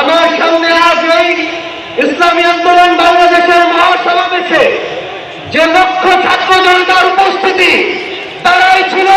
আমার সামনে আজ এই ইসলামী আন্দোলন বাংলাদেশের মহাসমাবেশে যে লক্ষ ছাত্র জনতার উপস্থিতি, তারাই ছিল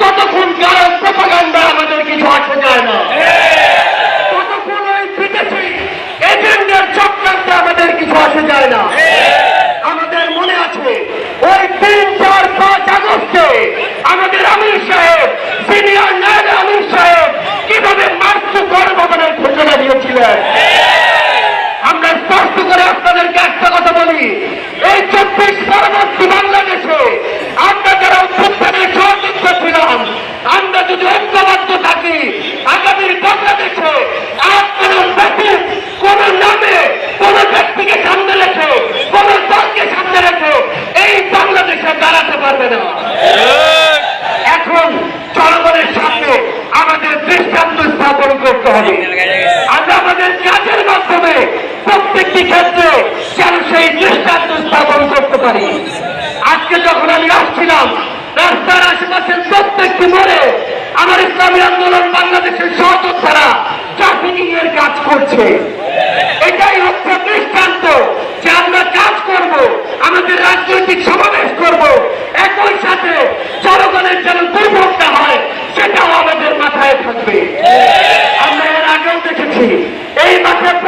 ততক্ষণ কারণ প্রপাগান্ডা আমাদের কিছু আসে যায় না। বাংলাদেশে দাঁড়াতে পারবে না। এখন জনগণের সামনে আমাদের দৃষ্টান্ত স্থাপন করতে হবে। আমরা আমাদের কাজের মাধ্যমে প্রত্যেকটি ক্ষেত্রে যেন সেই দৃষ্টান্ত স্থাপন করতে পারি। আজকে যখন আমি আসছিলাম, রাস্তার আশেপাশের প্রত্যেকটি মোড়ে আমার ইসলামী আন্দোলন বাংলাদেশের সহযোদ্ধারা ট্রাফিকিং এর কাজ করছে। এটা এই মাঠে